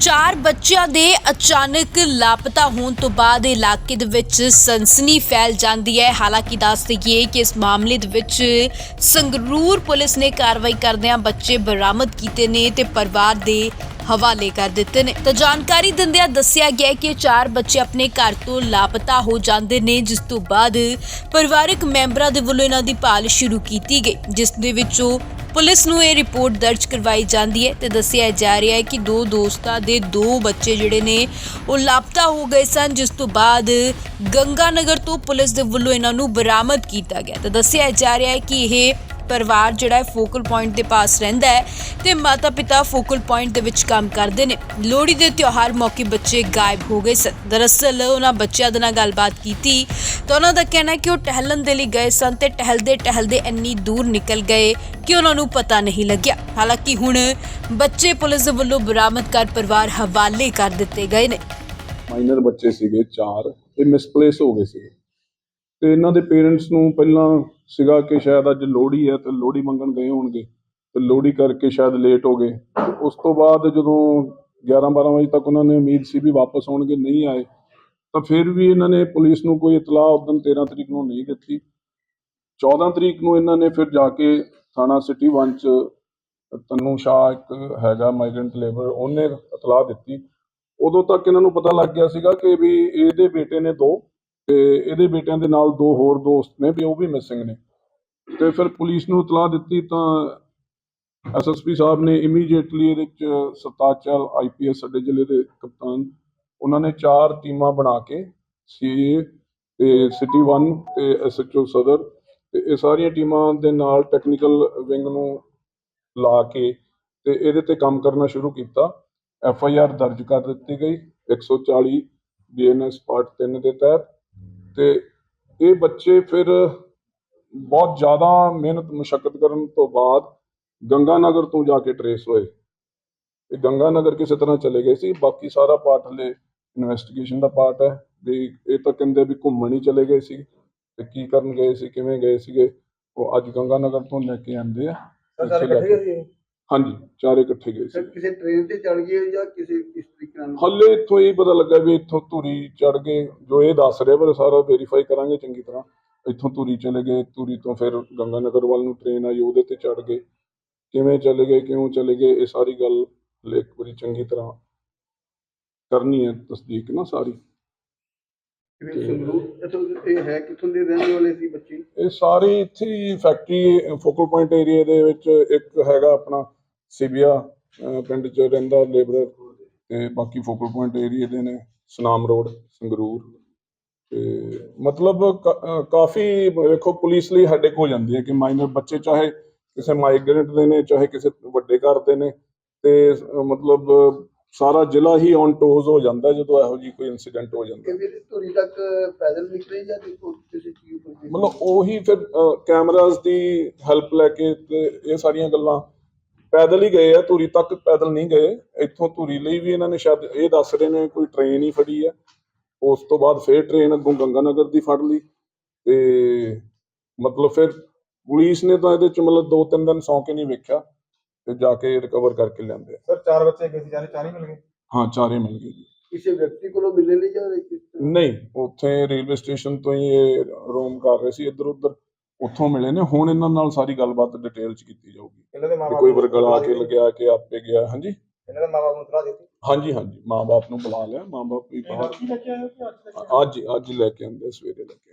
ਚਾਰ ਬੱਚਿਆਂ ਦੇ ਅਚਾਨਕ ਲਾਪਤਾ ਹੋਣ ਤੋਂ ਬਾਅਦ ਇਲਾਕੇ ਦੇ ਵਿੱਚ ਸਨਸਨੀ ਫੈਲ ਜਾਂਦੀ ਹੈ। ਹਾਲਾਂਕਿ ਦੱਸ ਦਈਏ ਕਿ ਇਸ ਮਾਮਲੇ ਦੇ ਵਿੱਚ ਸੰਗਰੂਰ ਪੁਲਿਸ ਨੇ ਕਾਰਵਾਈ ਕਰਦਿਆਂ ਬੱਚੇ ਬਰਾਮਦ ਕੀਤੇ ਨੇ ਤੇ ਪਰਿਵਾਰ ਦੇ ਹਵਾਲੇ ਕਰ ਦਿੱਤੇ ਨੇ। ਤਾਂ ਜਾਣਕਾਰੀ ਦਿੰਦਿਆਂ ਦੱਸਿਆ ਗਿਆ ਕਿ ਚਾਰ ਬੱਚੇ ਆਪਣੇ ਘਰ ਤੋਂ ਲਾਪਤਾ ਹੋ ਜਾਂਦੇ ਨੇ, ਜਿਸ ਤੋਂ ਬਾਅਦ ਪਰਿਵਾਰਕ ਮੈਂਬਰਾਂ ਦੇ ਵੱਲੋਂ ਇਹਨਾਂ ਦੀ ਭਾਲ ਸ਼ੁਰੂ ਕੀਤੀ ਗਈ, ਜਿਸ ਦੇ ਵਿੱਚੋਂ ਪੁਲਿਸ ਨੂੰ ਇਹ ਰਿਪੋਰਟ ਦਰਜ ਕਰਵਾਈ ਜਾਂਦੀ ਹੈ ਤੇ ਦੱਸਿਆ ਜਾ ਰਿਹਾ ਹੈ ਕਿ ਦੋ ਦੋਸਤਾਂ ਦੇ ਦੋ ਬੱਚੇ ਜਿਹੜੇ ਨੇ, ਉਹ ਲਾਪਤਾ ਹੋ ਗਏ ਸਨ, ਜਿਸ ਤੋਂ ਬਾਅਦ ਗੰਗਾਨਗਰ ਤੋਂ ਪੁਲਿਸ ਦੇ ਵੱਲੋਂ ਇਹਨਾਂ ਨੂੰ ਬਰਾਮਦ ਕੀਤਾ ਗਿਆ। ਤੇ ਦੱਸਿਆ ਜਾ ਰਿਹਾ ਹੈ ਕਿ ਇਹ ਪਰਿਵਾਰ ਜਿਹੜਾ ਹੈ ਫੋਕਲ ਪੁਆਇੰਟ ਦੇ ਪਾਸ ਰਹਿੰਦਾ ਹੈ ਤੇ ਮਾਤਾ ਪਿਤਾ ਫੋਕਲ ਪੁਆਇੰਟ ਦੇ ਵਿੱਚ ਕੰਮ ਕਰਦੇ ਨੇ। ਲੋਹੜੀ ਦੇ ਤਿਉਹਾਰ ਮੌਕੇ ਬੱਚੇ ਗਾਇਬ ਹੋ ਗਏ ਸਨ। ਦਰਅਸਲ ਉਹਨਾਂ ਬੱਚਿਆਂ ਦੇ ਨਾਲ ਗੱਲਬਾਤ ਕੀਤੀ ਤਾਂ ਉਹਨਾਂ ਦਾ ਕਹਿਣਾ ਹੈ ਕਿ ਉਹ ਟਹਿਲਣ ਦੇ ਲਈ ਗਏ ਸਨ ਤੇ ਟਹਿਲਦੇ ਟਹਿਲਦੇ ਇੰਨੀ ਦੂਰ ਨਿਕਲ ਗਏ ਕਿ ਉਹਨਾਂ ਨੂੰ ਪਤਾ ਨਹੀਂ ਲੱਗਿਆ। ਹਾਲਾਂਕਿ ਹੁਣ ਬੱਚੇ ਪੁਲਿਸ ਵੱਲੋਂ ਬਰਾਮਦ ਕਰ ਪਰਿਵਾਰ ਹਵਾਲੇ ਕਰ ਦਿੱਤੇ ਗਏ ਨੇ। ਮਾਈਨਰ ਬੱਚੇ ਸੀਗੇ ਚਾਰ ਇਹ ਮਿਸਪਲੇਸ ਹੋ ਗਏ ਸੀਗੇ। ਤੇ ਇਹਨਾਂ ਦੇ ਪੇਰੈਂਟਸ ਨੂੰ ਪਹਿਲਾਂ ਸੀਗਾ ਕਿ ਸ਼ਾਇਦ ਅੱਜ ਲੋਹੜੀ ਹੈ ਤੇ ਲੋਹੜੀ ਮੰਗਣ ਗਏ ਹੋਣਗੇ ਤੇ ਲੋਹੜੀ ਕਰਕੇ ਸ਼ਾਇਦ ਲੇਟ ਹੋ ਗਏ। ਉਸ ਤੋਂ ਬਾਅਦ ਜਦੋਂ 11 12 ਵਜੇ ਤੱਕ ਉਹਨਾਂ ਨੇ ਉਮੀਦ ਸੀ ਵੀ ਵਾਪਸ ਆਉਣਗੇ, ਨਹੀਂ ਆਏ, ਤਾਂ ਫਿਰ ਵੀ ਇਹਨਾਂ ਨੇ ਪੁਲਿਸ ਨੂੰ ਕੋਈ ਇਤਲਾਹ ਉਦੋਂ 13 ਤਰੀਕ ਨੂੰ ਨਹੀਂ ਦਿੱਤੀ। 14 ਤਰੀਕ ਨੂੰ ਇਹਨਾਂ ਨੇ ਫਿਰ ਜਾ ਕੇ ਥਾਣਾ ਸਿਟੀ 1 ਚ ਤਨੂ ਸ਼ਾਹ ਇੱਕ ਹੈਗਾ ਮਾਈਗ੍ਰੈਂਟ ਲੇਬਰ ਉਹਨੇ ਇਤਲਾਹ ਦਿੱਤੀ। ਉਦੋਂ ਤੱਕ ਇਹਨਾਂ ਨੂੰ ਪਤਾ ਲੱਗ ਗਿਆ ਸੀਗਾ ਕਿ ਵੀ ਇਹਦੇ ਬੇਟੇ ਨੇ ਦੋ ਤੇ ਇਹਦੇ ਬੇਟਿਆਂ ਦੇ ਨਾਲ ਦੋ ਹੋਰ ਦੋਸਤ ਨੇ ਵੀ ਉਹ ਵੀ ਮਿਸਿੰਗ ਨੇ। ਤੇ ਫਿਰ ਪੁਲਿਸ ਨੂੰ ਇਤਲਾਹ ਦਿੱਤੀ ਤਾਂ ਐਸਐਸਪੀ ਸਾਹਿਬ ਨੇ ਇਮੀਡੀਏਟਲੀ ਇਹਦੇ ਚ ਸਤਾਚਲ ਆਈਪੀਐਸ ਸਾਡੇ ਜ਼ਿਲ੍ਹੇ ਦੇ ਕਪਤਾਨ ਉਹਨਾਂ ਨੇ ਚਾਰ ਟੀਮਾਂ ਬਣਾ ਕੇ ਸੀਏ ਤੇ ਸਿਟੀ 1 ਤੇ ਐਸਐਚਓ ਸਦਰ ਤੇ ਇਹ ਸਾਰੀਆਂ ਟੀਮਾਂ ਦੇ ਨਾਲ ਟੈਕਨੀਕਲ ਵਿੰਗ ਨੂੰ ਲਾ ਕੇ ਤੇ ਇਹਦੇ ਤੇ ਕੰਮ ਕਰਨਾ ਸ਼ੁਰੂ ਕੀਤਾ। ਐਫ ਆਈ ਆਰ ਦਰਜ ਕਰ ਦਿੱਤੀ ਗਈ। 140 ਬੀਐਨਐਸ ਪਾਰਟ 3 ਦੇ ਤਹਿਤ ਤੇ ਇਹ ਬੱਚੇ ਫਿਰ ਬਹੁਤ ਜ਼ਿਆਦਾ ਮਿਹਨਤ, ਮੁਸ਼ੱਕਤ ਕਰਨ ਤੋਂ ਬਾਅਦ ਗੰਗਾਨਗਰ ਤੋਂ ਜਾ ਕੇ ਟਰੇਸ ਹੋਏ। ਇਹ ਗੰਗਾਨਗਰ ਕਿਸੇ ਤਰ੍ਹਾਂ ਚਲੇ ਗਏ ਸੀ। ਬਾਕੀ ਸਾਰਾ ਪਾਰਟ ਹਲੇ ਇਨਵੈਸਟੀਗੇਸ਼ਨ ਦਾ ਪਾਰਟ ਹੈ ਵੀ ਇਹ ਤਾਂ ਕਹਿੰਦੇ ਵੀ ਘੁੰਮਣ ਹੀ ਚਲੇ ਗਏ ਸੀ ਤੇ ਕੀ ਕਰਨ ਗਏ ਸੀ, ਕਿਵੇਂ ਗਏ ਸੀਗੇ, ਉਹ ਅੱਜ ਗੰਗਾਨਗਰ ਤੋਂ ਲੈ ਕੇ ਆਂਦੇ ਆ। ਇੱਥੇ ਲੈ ਕੇ- ਹਾਂਜੀ ਚਾਰੇ ਇਕੱਠੇ ਗਏ ਸੀ। ਸਰ ਕਿਸੇ ਟ੍ਰੇਨ ਤੇ ਚੜ ਗਏ ਜਾਂ ਕਿਸੇ ਕਿਸ ਤਰੀਕੇ ਨਾਲ? ਹੱਲੇ ਇੱਥੋਂ ਇਹ ਪਤਾ ਲੱਗਾ ਵੀ ਇੱਥੋਂ ਧੂਰੀ ਚੜ ਗਏ ਜੋ ਇਹ ਦੱਸ ਰਹੇ ਪਰ ਸਾਰਾ ਵੈਰੀਫਾਈ ਕਰਾਂਗੇ ਚੰਗੀ ਤਰ੍ਹਾਂ। ਇੱਥੋਂ ਧੂਰੀ ਚਲੇ ਗਏ ਧੂਰੀ ਤੋਂ ਫਿਰ ਗੰਗਾਨਗਰ ਵੱਲ ਨੂੰ ਟ੍ਰੇਨ ਆਈ ਉਹਦੇ ਤੇ ਚੜ ਗਏ। ਕਿਵੇਂ ਚਲੇ ਗਏ ਕਿਉਂ ਚਲੇ ਗਏ ਇਹ ਸਾਰੀ ਗੱਲ ਹਲੇ ਇੱਕ ਵਾਰੀ ਚੰਗੀ ਤਰ੍ਹਾਂ ਕਰਨੀ ਹੈ ਤਸਦੀਕ ਨਾ ਸਾਰੀ। ਕਿਵੇਂ ਸੰਗਰੂਰ? ਇੱਥੋਂ ਇਹ ਹੈ ਕਿੱਥੋਂ ਦੇ ਰਹਿਣ ਵਾਲੇ ਸੀ ਬੱਚੇ? ਇਹ ਸਾਰੇ ਇੱਥੇ ਫੈਕਟਰੀ ਫੋਕਲ ਪੁਆਇੰਟ ਏਰੀਆ ਦੇ ਵਿੱਚ ਇੱਕ ਹੈਗਾ ਆਪਣਾ ਸਿਬੀਆ ਪਿੰਡ 'ਚ ਰਹਿੰਦਾ ਲੇਬਰ ਤੇ ਬਾਕੀ ਫੋਕਲ ਪੁਆਇੰਟ ਏਰੀਆ ਦੇ ਨੇ ਸੁਨਾਮ ਰੋਡ ਸੰਗਰੂਰ। ਤੇ ਮਤਲਬ ਕਾਫੀ ਵੇਖੋ ਪੁਲਿਸ ਲਈ ਹੈਡੇਕ ਹੋ ਜਾਂਦੀ ਹੈ ਕਿ ਮਾਈਨਰ ਬੱਚੇ ਚਾਹੇ ਕਿਸੇ ਮਾਈਗ੍ਰੈਂਟ ਦੇ ਨੇ ਚਾਹੇ ਕਿਸੇ ਵੱਡੇ ਘਰ ਦੇ ਨੇ ਤੇ ਮਤਲਬ ਸਾਰਾ ਜ਼ਿਲ੍ਹਾ ਹੀ ਔਨ ਟੋਜ਼ ਹੋ ਜਾਂਦਾ ਜਦੋਂ ਇਹੋ ਜਿਹੀ ਕੋਈ ਇਨਸੀਡੈਂਟ ਹੋ ਜਾਂਦਾ। ਕਿ ਵੀ ਧੂਰੀ ਤੱਕ ਪੈਦਲ ਨਿਕਲੇ ਜਾਂ ਕਿਸੇ ਚੀਜ਼ ਮਤਲਬ ਉਹੀ ਫਿਰ ਕੈਮਰਾਜ਼ ਦੀ ਹੈਲਪ ਲੈ ਕੇ ਤੇ ਇਹ ਸਾਰੀਆਂ ਗੱਲਾਂ ਪੈਦਲ ਹੀ ਗਏ ਆ ਧੂਰੀ ਤੱਕ ਪੈਦਲ ਨਹੀਂ ਗਏ। ਇੱਥੋਂ ਧੂਰੀ ਲਈ ਵੀ ਇਹਨਾਂ ਨੇ ਸ਼ਾਇਦ ਇਹ ਦੱਸ ਰਹੇ ਨੇ ਕੋਈ ਟ੍ਰੇਨ ਹੀ ਫੜੀ ਆ। ਉਸ ਤੋਂ ਬਾਅਦ ਫੇਰ ਟ੍ਰੇਨ ਅੱਗੋਂ ਗੰਗਾਨਗਰ ਦੀ ਫੜ ਲਈ। ਤੇ ਮਤਲਬ ਫਿਰ ਪੁਲਿਸ ਨੇ ਤਾਂ ਇਹਦੇ ਚ ਮਤਲਬ ਦੋ ਤਿੰਨ ਦਿਨ ਸੌਂ ਕੇ ਨਹੀਂ ਵੇਖਿਆ। ਤੇ ਜਾ ਕੇ ਰਿਕਵਰ ਕਰਕੇ ਲਿਆਂਦੇ ਆ। ਸਰ ਚਾਰ ਬੱਚੇ ਗਏ ਸੀ ਚਾਰੇ ਮਿਲ ਗਏ? ਹਾਂ ਚਾਰੇ ਮਿਲ ਗਏ ਜੀ। ਕਿਸੇ ਵਿਅਕਤੀ ਕੋਲੋਂ ਮਿਲੇ ਨਹੀਂ ਜਾਂ ਕਿਸ ਤਰ੍ਹਾਂ? ਨਹੀਂ ਉੱਥੇ ਰੇਲਵੇ ਸਟੇਸ਼ਨ ਤੋਂ ਹੀ ਇਹ ਰੋਮ ਕਰ ਰਹੇ ਸੀ ਇੱਧਰ ਉੱਧਰ ਉੱਥੋਂ ਮਿਲੇ ਨੇ। ਹੁਣ ਇਹਨਾਂ ਨਾਲ ਸਾਰੀ ਗੱਲਬਾਤ ਡਿਟੇਲ ਚ ਕੀਤੀ ਜਾਊਗੀ। ਇਹਨਾਂ ਦੇ ਵੀ ਮਾਪੇ ਕੋਈ ਵਰਗਲਾ ਕੇ ਲਗਿਆ ਕਿ ਆਪੇ ਗਿਆ ਹਾਂਜੀ? ਇਹਨਾਂ ਦੇ ਮਾਪੇ ਨੂੰ ਤਰਾ ਦਿੱਤੀ। ਹਾਂਜੀ ਹਾਂਜੀ। ਮਾਂ-ਬਾਪ ਨੂੰ ਬੁਲਾ ਲਿਆ। ਮਾਂ-ਬਾਪ ਵੀ ਬਾਹਰ ਅੱਜ ਅੱਜ ਅੱਜ ਲੈ ਕੇ ਆਂਦੇ ਸਵੇਰੇ ਲੈ ਕੇ